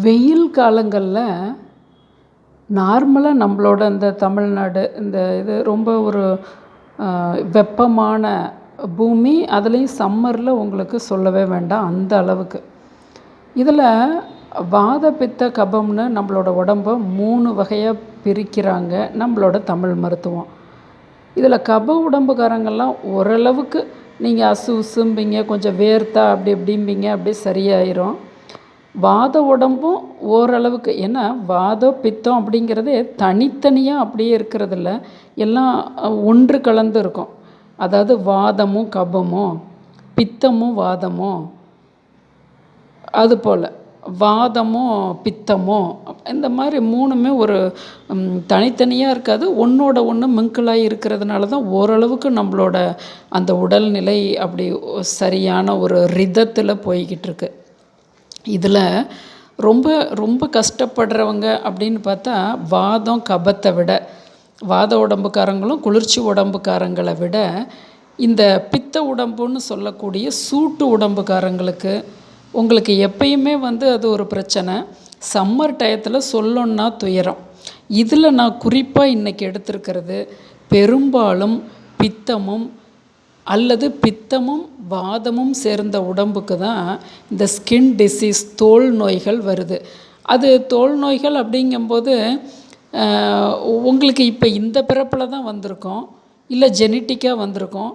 வெயில் காலங்களில் நார்மலாக நம்மளோட இந்த தமிழ்நாடு இந்த இது ரொம்ப ஒரு வெப்பமான பூமி அதுலேயும் சம்மரில் உங்களுக்கு சொல்லவே வேண்டாம் அந்த அளவுக்கு. இதில் வாத பித்த கபம்னு நம்மளோட உடம்ப மூணு வகையாக பிரிக்கிறாங்க நம்மளோட தமிழ் மருத்துவம். இதில் கப உடம்புக்காரங்கெல்லாம் ஓரளவுக்கு நீங்கள் அசு உசும்பிங்க கொஞ்சம் வேர்த்தா அப்படி இப்படிம்பிங்க அப்படியே சரியாயிரும். வாத உடம்பும் ஓரளவுக்கு ஏன்னா வாதம் பித்தம் அப்படிங்கிறதே தனித்தனியாக அப்படியே இருக்கிறதில்ல. எல்லாம் ஒன்று கலந்து இருக்கும். அதாவது வாதமும் கபமும் பித்தமும் வாதமும் அதுபோல் வாதமும் பித்தமும் இந்த மாதிரி மூணுமே ஒரு தனித்தனியாக இருக்காது. ஒன்றோட ஒன்று மிங்கிளாகி இருக்கிறதுனால தான் ஓரளவுக்கு நம்மளோட அந்த உடல்நிலை அப்படி சரியான ஒரு ரிதத்தில் போய்கிட்டு இருக்கு. இதில் ரொம்ப ரொம்ப கஷ்டப்படுறவங்க அப்படின்னு பார்த்தா வாதம் கபத்தை விட வாத உடம்புக்காரங்களும் குளிர்ச்சி உடம்புக்காரங்களை விட இந்த பித்த உடம்புன்னு சொல்லக்கூடிய சூட்டு உடம்புக்காரங்களுக்கு உங்களுக்கு எப்பயுமே வந்து அது ஒரு பிரச்சனை. சம்மர் டயத்தில் சொல்லணுன்னா துயரம். இதில் நான் குறிப்பாக இன்றைக்கி எடுத்திருக்கிறது பெரும்பாலும் பித்தமும் அல்லது பித்தமும் வாதமும் சேர்ந்த உடம்புக்கு தான் இந்த ஸ்கின் டிசீஸ் தோல் நோய்கள் வருது. அது தோல் நோய்கள் அப்படிங்கும்போது உங்களுக்கு இப்போ இந்த பிறப்பில் தான் வந்திருக்கோம். இல்லை ஜெனட்டிக்காக வந்திருக்கோம்.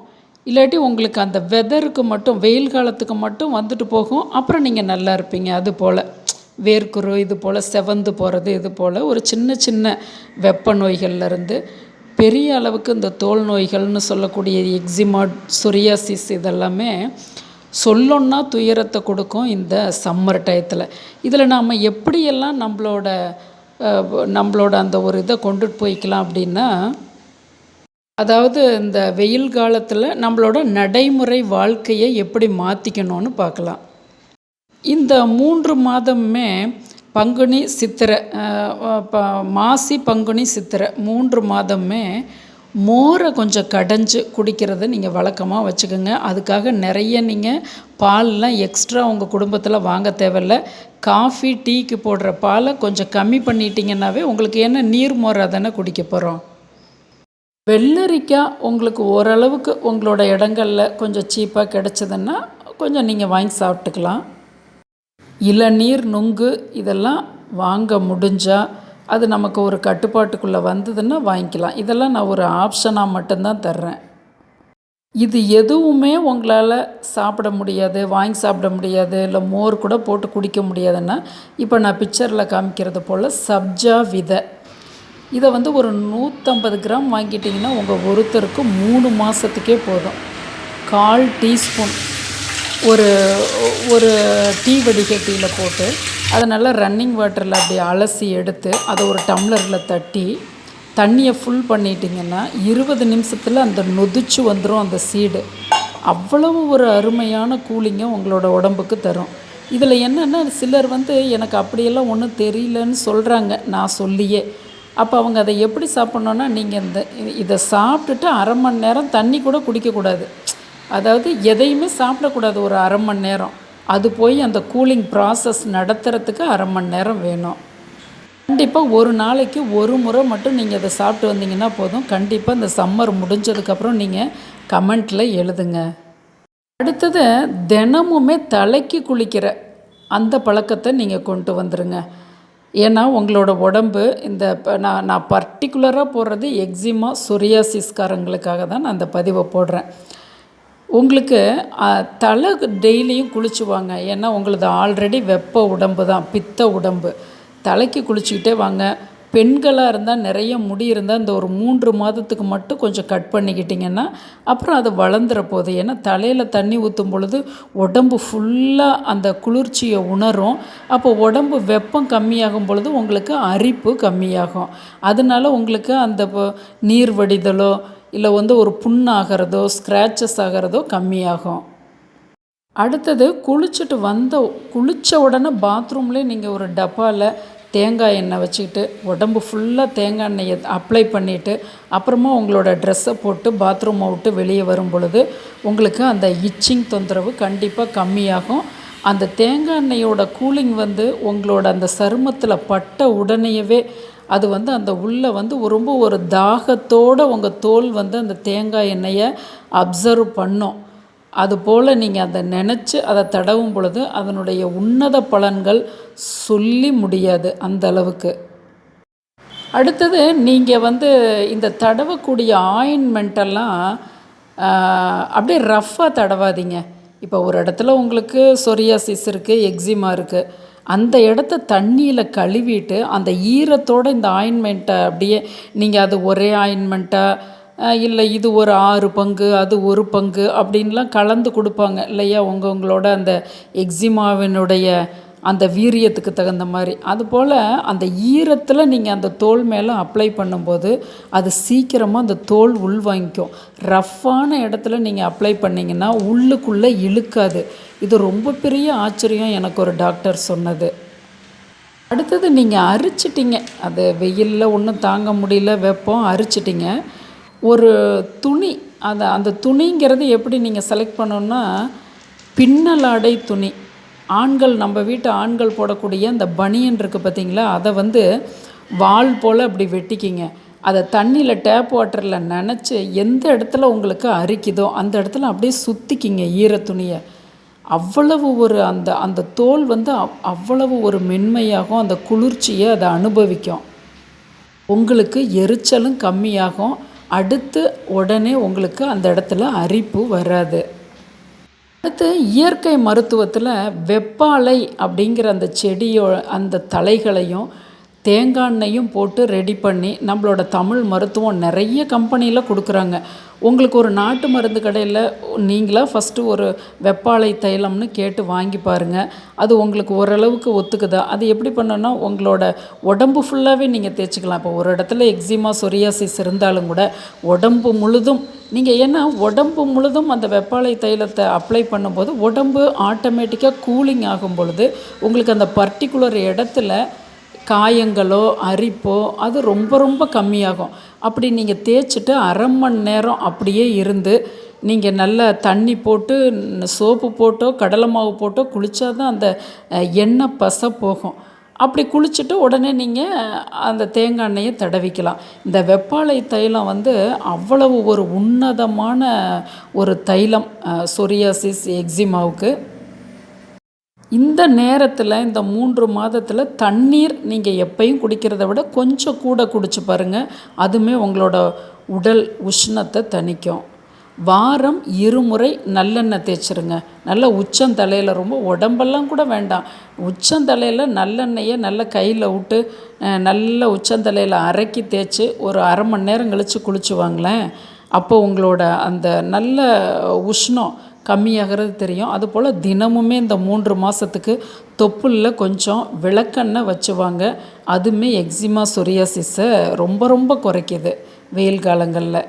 இல்லாட்டி உங்களுக்கு அந்த வெதருக்கு மட்டும் வெயில் காலத்துக்கு மட்டும் வந்துட்டு போகும். அப்புறம் நீங்கள் நல்லா இருப்பீங்க. அது போல் வேர்க்குரு இது போல் செவந்து போகிறது இது போல் ஒரு சின்ன சின்ன வெப்ப நோய்கள்லேருந்து பெரிய அளவுக்கு இந்த தோல் நோய்கள்னு சொல்லக்கூடிய எக்ஸிமா சொரியாசிஸ் இதெல்லாமே சொல்லணுன்னா துயரத்தை கொடுக்கும் இந்த சம்மர் டயத்தில். இதில் நாம் எப்படியெல்லாம் நம்மளோட நம்மளோட அந்த ஒரு இதை கொண்டுட்டு போய்க்கலாம் அப்படின்னா அதாவது இந்த வெயில் காலத்தில் நம்மளோட நடைமுறை வாழ்க்கையை எப்படி மாற்றிக்கணும்னு பார்க்கலாம். இந்த மூன்று மாதமுமே பங்குனி சித்திரை மாசி பங்குனி சித்திரை மூன்று மாதமே மோரை கொஞ்சம் கடைஞ்சி குடிக்கிறத நீங்கள் வழக்கமாக வச்சுக்கோங்க. அதுக்காக நிறைய நீங்கள் பால்லாம் எக்ஸ்ட்ரா உங்கள் குடும்பத்தில் வாங்க தேவையில்ல. காஃபி டீக்கு போடுற பாலை கொஞ்சம் கம்மி பண்ணிட்டீங்கன்னாவே உங்களுக்கு என்ன நீர் மோரை தானே குடிக்க போகிறோம் வெள்ளரிக்காய் உங்களுக்கு ஓரளவுக்கு உங்களோட இடங்களில் கொஞ்சம் சீப்பாக கிடச்சதுன்னா கொஞ்சம் நீங்கள் வாங்கி சாப்பிட்டுக்கலாம். இளநீர் நுங்கு இதெல்லாம் வாங்க முடிஞ்சால் அது நமக்கு ஒரு கட்டுப்பாட்டுக்குள்ளே வந்ததுன்னா வாங்கிக்கலாம். இதெல்லாம் நான் ஒரு ஆப்ஷனாக மட்டும்தான் தர்றேன். இது எதுவுமே உங்களால் சாப்பிட முடியாது வாங்கி சாப்பிட முடியாது இல்லை மோர் கூட போட்டு குடிக்க முடியாதுன்னா இப்போ நான் பிக்சரில் காமிக்கிறது போல் சப்ஜா விதை. இதை வந்து ஒரு நூற்றம்பது கிராம் வாங்கிட்டிங்கன்னா உங்கள் ஒருத்தருக்கு மூணு மாதத்துக்கே போதும். கால் டீஸ்பூன். ஒரு ஒரு டீ வடிகட்டியில் போட்டு அதை நல்லா ரன்னிங் வாட்டரில் அப்படி அலசி எடுத்து அதை ஒரு டம்ளரில் தட்டி தண்ணியை ஃபுல் பண்ணிட்டிங்கன்னா இருபது நிமிஷத்தில் அந்த நொதிச்சு வந்துடும் அந்த சீடு அவ்வளவு ஒரு அருமையான கூலிங்கை உங்களோட உடம்புக்கு தரும். இதில் என்னென்னா சிலர் வந்து எனக்கு அப்படியெல்லாம் ஒன்றும் தெரியலன்னு சொல்கிறாங்க நான் சொல்லியே. அப்போ அவங்க அதை எப்படி சாப்பிட்ணுன்னா நீங்கள் இந்த இதை சாப்பிட்டுட்டு அரை மணி நேரம் தண்ணி கூட குடிக்கக்கூடாது. அதாவது எதையுமே சாப்பிடக்கூடாது ஒரு அரை மணி நேரம். அது போய் அந்த கூலிங் ப்ராசஸ் நடத்துகிறதுக்கு அரை மணி நேரம் வேணும். கண்டிப்பாக ஒரு நாளைக்கு ஒரு முறை மட்டும் நீங்கள் அதை சாப்பிட்டு வந்தீங்கன்னா போதும். கண்டிப்பாக இந்த சம்மர் முடிஞ்சதுக்கப்புறம் நீங்கள் கமெண்ட்டில் எழுதுங்க. அடுத்தது தினமுமே தலைக்கு குளிக்கிற அந்த பழக்கத்தை நீங்கள் கொண்டு வந்துடுங்க ஏன்னா உங்களோட உடம்பு இந்த நான் நான் பர்டிகுலராக போடுறது எக்ஸிமா சொரியாசிஸ்காரங்களுக்காக தான் நான் அந்த பதிவை போடுறேன். உங்களுக்கு தலை டெய்லியும் குளிச்சுவாங்க. ஏன்னா உங்களது ஆல்ரெடி வெப்ப உடம்பு தான் பித்த உடம்பு. தலைக்கு குளிச்சுக்கிட்டே வாங்க. பெண்களாக இருந்தால் நிறைய முடி இருந்தால் இந்த ஒரு மூன்று மாதத்துக்கு மட்டும் கொஞ்சம் கட் பண்ணிக்கிட்டிங்கன்னா அப்புறம் அது வளர்ந்துற போகுது. ஏன்னா தலையில் தண்ணி ஊற்றும் பொழுது உடம்பு ஃபுல்லாக அந்த குளிர்ச்சியை உணரும். அப்போ உடம்பு வெப்பம் கம்மியாகும் பொழுது உங்களுக்கு அரிப்பு கம்மியாகும். அதனால உங்களுக்கு அந்த நீர் வடிதலோ இல்லை வந்து ஒரு புண்ணாகிறதோ ஸ்க்ராச்சஸ் ஆகிறதோ கம்மியாகும். அடுத்தது குளிச்சுட்டு வந்த குளித்த உடனே பாத்ரூம்லேயே நீங்கள் ஒரு டப்பாவில் தேங்காய் எண்ணெய் வச்சுக்கிட்டு உடம்பு ஃபுல்லாக தேங்காய் எண்ணெயை அப்ளை பண்ணிவிட்டு அப்புறமா உங்களோட ட்ரெஸ்ஸை போட்டு பாத்ரூமை விட்டு வெளியே வரும் பொழுது உங்களுக்கு அந்த இச்சிங் தொந்தரவு கண்டிப்பாக கம்மியாகும். அந்த தேங்காய் எண்ணெயோட கூலிங் வந்து உங்களோட அந்த சருமத்தில் பட்ட உடனேயவே அது வந்து அந்த உள்ளே வந்து ரொம்ப ஒரு தாகத்தோடு உங்கள் தோல் வந்து அந்த தேங்காய் எண்ணெயை அப்சர்வ் பண்ணும். அதுபோல் நீங்கள் அதை நினச்சி அதை தடவும் பொழுது அதனுடைய உன்னத பலன்கள் சொல்லி முடியாது அந்த அளவுக்கு. அடுத்தது நீங்கள் வந்து இந்த தடவக்கூடிய ஆயின்மெண்ட்டெல்லாம் அப்படியே ரஃப்பாக தடவாதீங்க. இப்போ ஒரு இடத்துல உங்களுக்கு சொரியாசிஸ் இருக்குது எக்ஸிமா இருக்குது அந்த இடத்த தண்ணியில் கழுவிட்டு அந்த ஈரத்தோடு இந்த ஆயின்மெண்ட்டை அப்படியே நீங்கள் அது ஒரே ஆயின்மெண்ட்டாக இல்லை இது ஒரு ஆறு பங்கு அது ஒரு பங்கு அப்படின்லாம் கலந்து கொடுப்பாங்க இல்லையா? உங்கவுங்களோட அந்த எக்ஸிமாவினுடைய அந்த வீரியத்துக்கு தகுந்த மாதிரி. அதுபோல் அந்த ஈரத்தில் நீங்கள் அந்த தோல் மேலே அப்ளை பண்ணும்போது அது சீக்கிரமாக அந்த தோல் உள்வாங்கிக்கும். ரஃப்பான இடத்துல நீங்கள் அப்ளை பண்ணிங்கன்னா உள்ளுக்குள்ளே இழுக்காது. இது ரொம்ப பெரிய ஆச்சரியம் எனக்கு ஒரு டாக்டர் சொன்னது. அடுத்தது நீங்கள் அரிச்சிட்டிங்க. அது வெயிலில் ஒன்றும் தாங்க முடியல வெப்பம் அரிச்சிட்டிங்க. ஒரு துணி அந்த அந்த துணிங்கிறது எப்படி நீங்கள் செலக்ட் பண்ணணுன்னா பின்னலாடை துணி. ஆண்கள் நம்ம வீட்டு ஆண்கள் போடக்கூடிய அந்த பனியன் இருக்குது பார்த்தீங்களா? அதை வந்து வால் போல் அப்படி வெட்டிக்கிங்க. அதை தண்ணியில் டேப் வாட்டரில் நினச்சி எந்த இடத்துல உங்களுக்கு அரிக்குதோ அந்த இடத்துல அப்படியே சுற்றிக்கிங்க ஈர துணியை. அவ்வளவு ஒரு அந்த அந்த தோல் வந்து அவ்வளவு ஒரு மென்மையாகும் அந்த குளிர்ச்சியை அதை அனுபவிக்கும். உங்களுக்கு எரிச்சலும் கம்மியாகும். அடுத்து உடனே உங்களுக்கு அந்த இடத்துல அரிப்பு வராது. அடுத்து இயற்கை மருத்துவத்தில் வெப்பாலை அப்படிங்கிற அந்த செடியோ அந்த தலைகளையும் தேங்காய் எண்ணெயும் போட்டு ரெடி பண்ணி நம்மளோட தமிழ் மருத்துவம் நிறைய கம்பெனியில் கொடுக்குறாங்க. உங்களுக்கு ஒரு நாட்டு மருந்து கடையில் நீங்களாக ஃபஸ்ட்டு ஒரு வெப்பாலை தைலம்னு கேட்டு வாங்கி பாருங்கள் அது உங்களுக்கு ஓரளவுக்கு ஒத்துக்குதா? அது எப்படி பண்ணோன்னா உங்களோட உடம்பு ஃபுல்லாகவே நீங்கள் தேய்ச்சிக்கலாம். இப்போ ஒரு இடத்துல எக்ஸிமா சொரியாசிஸ் இருந்தாலும் கூட உடம்பு முழுதும் நீங்கள் ஏன்னா உடம்பு முழுதும் அந்த வெப்பாலை தைலத்தை அப்ளை பண்ணும்போது உடம்பு ஆட்டோமேட்டிக்காக கூலிங் ஆகும் பொழுது உங்களுக்கு அந்த பர்டிகுலர் இடத்துல காயங்களோ அரிப்போ அது ரொம்ப ரொம்ப கம்மியாகும். அப்படி நீங்கள் தேய்ச்சிட்டு அரை மணி நேரம் அப்படியே இருந்து நீங்கள் நல்ல தண்ணி போட்டு சோப்பு போட்டோ கடலை மாவு போட்டோ குளித்தா தான் அந்த எண்ணெய் பச போகும். அப்படி குளிச்சுட்டு உடனே நீங்கள் அந்த தேங்காய் எண்ணெயை தடவிக்கலாம். இந்த வெப்பாலை தைலம் வந்து அவ்வளவு ஒரு உன்னதமான ஒரு தைலம் சொரியாசிஸ் எக்ஸிமாவுக்கு. இந்த நேரத்தில் இந்த மூன்று மாதத்தில் தண்ணீர் நீங்கள் எப்பையும் குடிக்கிறத விட கொஞ்சம் கூட குடிச்சு பாருங்கள் அதுவுமே உங்களோட உடல் உஷ்ணத்தை தணிக்கும். வாரம் இருமுறை நல்லெண்ணெய் தேய்ச்சிருங்க. நல்ல உச்சந்தலையில் ரொம்ப உடம்பெல்லாம் கூட வேண்டாம். உச்சந்தலையில் நல்லெண்ணெயை நல்ல கையில் விட்டு நல்ல உச்சந்தலையில் அரைக்கி தேய்ச்சி ஒரு அரை மணி நேரம் கழித்து குளிச்சு வாங்களேன். அப்போ உங்களோட அந்த நல்ல உஷ்ணம் கம்மியாகிறது தெரியும். அதுபோல் தினமுமே இந்த மூன்று மாதத்துக்கு தொப்புளில் கொஞ்சம் விளக்கெண்ணெய் வச்சுவாங்க. அதுவுமே எக்ஸிமா சொரியாசிஸை ரொம்ப ரொம்ப குறைக்கிது வெயில் காலங்களில்.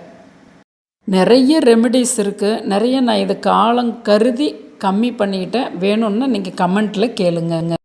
நிறைய ரெமெடிஸ் இருக்குது நிறைய நான் இது காலம் கருதி கம்மி பண்ணிக்கிட்டேன் வேணும்னா நீங்கள் கமெண்ட்டில் கேளுங்கங்க.